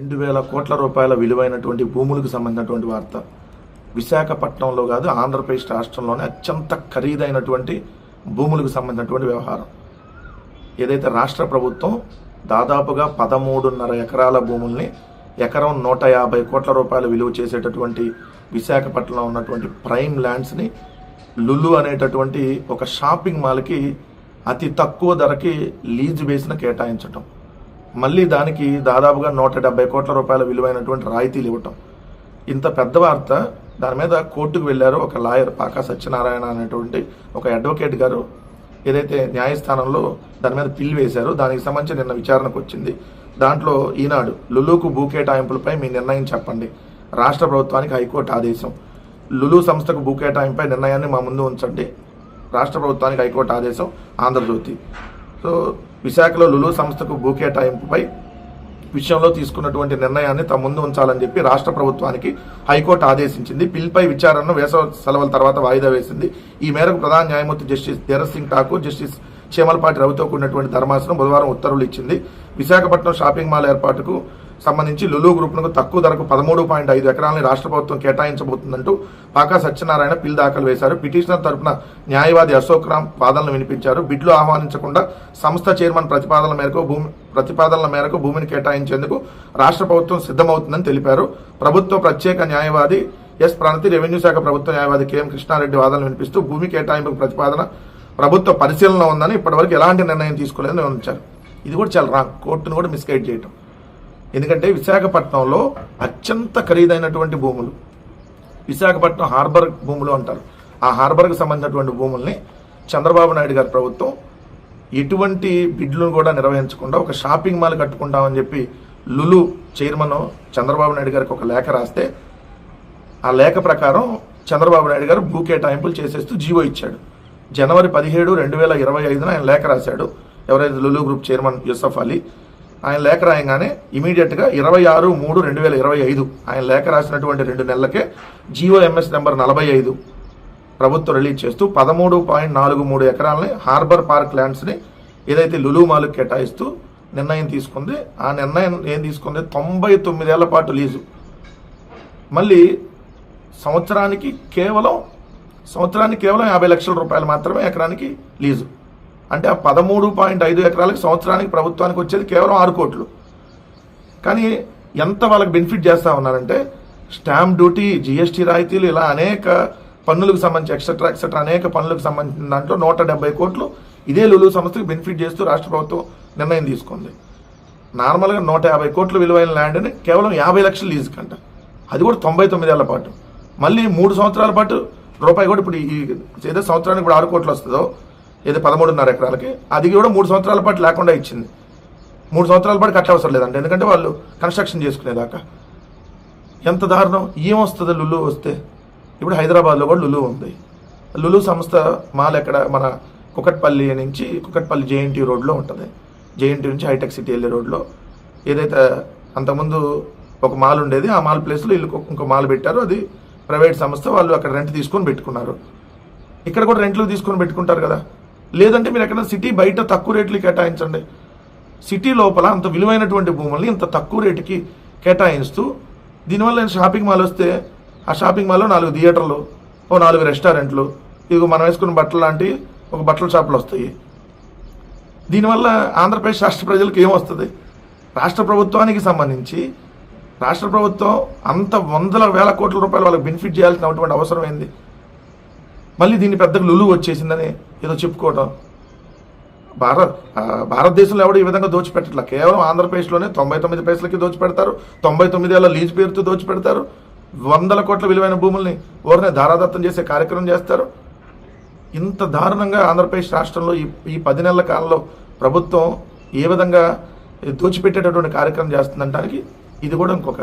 రెండు వేల కోట్ల రూపాయల విలువైనటువంటి భూములకు సంబంధించినటువంటి వార్త. విశాఖపట్నంలో కాదు ఆంధ్రప్రదేశ్ రాష్ట్రంలోనే అత్యంత ఖరీదైనటువంటి భూములకు సంబంధించినటువంటి వ్యవహారం. ఏదైతే రాష్ట్ర ప్రభుత్వం దాదాపుగా పదమూడున్నర ఎకరాల భూముల్ని ఎకరం నూట యాభై కోట్ల రూపాయల విలువ చేసేటటువంటి విశాఖపట్నంలో ఉన్నటువంటి ప్రైమ్ ల్యాండ్స్ని లులు అనేటటువంటి ఒక షాపింగ్ మాల్కి అతి తక్కువ ధరకి లీజ్ బేస్న కేటాయించటం. మళ్ళీ దానికి దాదాపుగా నూట డెబ్బై కోట్ల రూపాయల విలువైనటువంటి రాయితీలు ఇవ్వటం. ఇంత పెద్ద వార్త దాని మీద కోర్టుకు వెళ్ళారు ఒక లాయర్ పాకా సత్యనారాయణ అనేటువంటి ఒక అడ్వకేట్ గారు. ఏదైతే న్యాయస్థానంలో దాని మీద పిల్లు వేశారో దానికి సంబంధించి నిన్న విచారణకు వచ్చింది. దాంట్లో ఈనాడు లులుకు భూ కేటాయింపులపై మీ నిర్ణయం చెప్పండి. రాష్ట్ర ప్రభుత్వానికి హైకోర్టు ఆదేశం. లులు సంస్థకు భూ కేటాయింపై నిర్ణయాన్ని మా ముందు ఉంచండి. రాష్ట్ర ప్రభుత్వానికి హైకోర్టు ఆదేశం ఆంధ్రజ్యోతి. సో విశాఖలో లులు సంస్థకు భూ కేటాయింపుపై విషయంలో తీసుకున్నటువంటి నిర్ణయాన్ని తమ ముందు ఉంచాలని చెప్పి రాష్ట్ర ప్రభుత్వానికి హైకోర్టు ఆదేశించింది. పిల్పై విచారణను వేసవ సెలవుల తర్వాత వాయిదా వేసింది. ఈ మేరకు ప్రధాన న్యాయమూర్తి జస్టిస్ ధీరజ్ సింగ్ ఠాకూర్ జస్టిస్ చేమలపాటి రవితో కూడినటువంటి ధర్మాసనం బుధవారం ఉత్తర్వులు ఇచ్చింది. విశాఖపట్నం షాపింగ్ మాల్ ఏర్పాటుకు సంబంధించి లులు గ్రూప్ను తక్కువ ధరకు పదమూడు పాయింట్ ఐదు ఎకరాలని రాష్ట్ర ప్రభుత్వం కేటాయించబోతుందంటూ పాకా సత్యనారాయణ పిల్ దాఖలు వేశారు. పిటిషనర్ తరపున న్యాయవాది అశోక్ రామ్ వాదనలు వినిపించారు. బిడ్లు ఆహ్వానించకుండా సంస్థ చైర్మన్ ప్రతిపాదనల మేరకు భూమి ప్రతిపాదనల మేరకు భూమిని కేటాయించేందుకు రాష్ట్ర ప్రభుత్వం సిద్ధమవుతుందని తెలిపారు. ప్రభుత్వ ప్రత్యేక న్యాయవాది ఎస్ ప్రణతి రెవెన్యూ శాఖ ప్రభుత్వ న్యాయవాది కెఎం కృష్ణారెడ్డి వాదనలు వినిపిస్తూ భూమి కేటాయింపు ప్రతిపాదన ప్రభుత్వ పరిశీలన ఉందని ఇప్పటివరకు ఎలాంటి నిర్ణయం తీసుకోలేదని వివరించారు. ఇది కూడా చాలా రాంగ్. కోర్టును కూడా మిస్గైడ్ చేయటం. ఎందుకంటే విశాఖపట్నంలో అత్యంత ఖరీదైనటువంటి భూములు. విశాఖపట్నం హార్బర్ భూములు అంటారు. ఆ హార్బర్కు సంబంధించినటువంటి భూముల్ని చంద్రబాబు నాయుడు గారి ప్రభుత్వం ఎటువంటి బిడ్లను కూడా నిర్వహించకుండా ఒక షాపింగ్ మాల్ కట్టుకుంటామని చెప్పి లులు చైర్మన్ చంద్రబాబు నాయుడు గారికి ఒక లేఖ రాస్తే ఆ లేఖ ప్రకారం చంద్రబాబు నాయుడు గారు భూ కేటాయింపులు చేసేస్తూ జీవో ఇచ్చాడు. జనవరి పదిహేడు రెండు వేల ఇరవై ఐదున ఆయన లేఖ రాశాడు. ఎవరైతే లులు గ్రూప్ చైర్మన్ యూసఫ్ అలీ ఆయన లేఖ రాయంగానే ఇమీడియట్గా ఇరవై ఆరు మూడు రెండు వేల ఇరవై ఐదు ఆయన లేఖ రాసినటువంటి రెండు నెలలకే జీఓఎంఎస్ నెంబర్ నలభై ఐదు ప్రభుత్వం రిలీజ్ చేస్తూ పదమూడు పాయింట్ నాలుగు మూడు ఎకరాలని హార్బర్ పార్క్ ల్యాండ్స్ని ఏదైతే లులు మాల్కి కేటాయిస్తూ నిర్ణయం తీసుకుంది. ఆ నిర్ణయం ఏం తీసుకుంది? తొంభై తొమ్మిదేళ్ళ పాటు లీజు. మళ్ళీ సంవత్సరానికి కేవలం సంవత్సరానికి కేవలం యాభై లక్షల రూపాయలు మాత్రమే ఎకరానికి లీజు. అంటే ఆ పదమూడు పాయింట్ ఐదు ఎకరాలకు సంవత్సరానికి ప్రభుత్వానికి వచ్చేది కేవలం ఆరు కోట్లు. కానీ ఎంత వాళ్ళకి బెనిఫిట్ చేస్తా ఉన్నారంటే స్టాంప్ డ్యూటీ జిఎస్టీ రాయితీలు ఇలా అనేక పన్నులకు సంబంధించి ఎక్సెట్రా ఎక్సెట్రా అనేక పన్నులకు సంబంధించిన దాంట్లో నూట డెబ్బై కోట్లు ఇదే లులు సంస్థకి బెనిఫిట్ చేస్తూ రాష్ట్ర ప్రభుత్వం నిర్ణయం తీసుకుంది. నార్మల్గా నూట యాభై కోట్ల విలువైన ల్యాండ్ని కేవలం యాభై లక్షలు లీజుకి అంట అది కూడా తొంభై తొమ్మిదేళ్ళ పాటు. మళ్ళీ మూడు సంవత్సరాల పాటు రూపాయి కూడా ఇప్పుడు ఈ ఏదో సంవత్సరానికి ఇప్పుడు ఆరు కోట్లు వస్తుందో ఏదో పదమూడున్నర ఎకరాలకి అది కూడా మూడు సంవత్సరాల పాటు లేకుండా ఇచ్చింది. మూడు సంవత్సరాల పాటు కట్టవసరం లేదండి లేదంటే. ఎందుకంటే వాళ్ళు కన్స్ట్రక్షన్ చేసుకునేదాకా. ఎంత దారుణం. ఏమొస్తుంది లులు వస్తే? ఇప్పుడు హైదరాబాద్లో కూడా లులు ఉంది. లులు సంస్థ మాల్ ఎక్కడ? మన కుకట్పల్లి నుంచి కుకట్పల్లి జేఎన్టీ రోడ్లో ఉంటుంది. జేఎన్టీ నుంచి హైటెక్ సిటీ వెళ్ళే రోడ్లో. ఏదైతే అంతకుముందు ఒక మాల్ ఉండేది ఆ మాల్ ప్లేస్లో వీళ్ళు ఇంకో మాల్ పెట్టారు. అది ప్రైవేట్ సంస్థ వాళ్ళు అక్కడ రెంట్ తీసుకొని పెట్టుకున్నారు. ఇక్కడ కూడా రెంట్లు తీసుకొని పెట్టుకుంటారు కదా. లేదంటే మీరు ఎక్కడ సిటీ బయట తక్కువ రేట్లు కేటాయించండి. సిటీ లోపల అంత విలువైనటువంటి భూముల్ని ఇంత తక్కువ రేటుకి కేటాయిస్తూ దీనివల్ల షాపింగ్ మాల్ వస్తే ఆ షాపింగ్ మాల్లో నాలుగు థియేటర్లు ఓ నాలుగు రెస్టారెంట్లు ఇదిగో మనం వేసుకున్న బట్టలు లాంటి ఒక బట్టల షాపులు వస్తాయి. దీనివల్ల ఆంధ్రప్రదేశ్ రాష్ట్ర ప్రజలకు ఏమొస్తుంది రాష్ట్ర ప్రభుత్వానికి సంబంధించి రాష్ట్ర ప్రభుత్వం అంత వందల వేల కోట్ల రూపాయలు వాళ్ళకి బెనిఫిట్ చేయాల్సినటువంటి అవసరం ఏంది? మళ్ళీ దీన్ని పెద్దగా లులు వచ్చేసిందని ఏదో చెప్పుకోవటం. భారత్ భారతదేశంలో ఎవడు ఈ విధంగా దోచిపెట్టట్లా. కేవలం ఆంధ్రప్రదేశ్లోనే తొంభై తొమ్మిది పైసలకి దోచిపెడతారు. తొంభై తొమ్మిది ఏళ్ళ లీజ్ పేరుతో దోచిపెడతారు. వందల కోట్ల విలువైన భూముల్ని ఊరినే ధారాదత్తం చేసే కార్యక్రమం చేస్తారు. ఇంత దారుణంగా ఆంధ్రప్రదేశ్ రాష్ట్రంలో ఈ ఈ పది నెలల కాలంలో ప్రభుత్వం ఏ విధంగా దోచిపెట్టేటటువంటి కార్యక్రమం చేస్తుందంటానికి ఇది కూడా ఇంకొక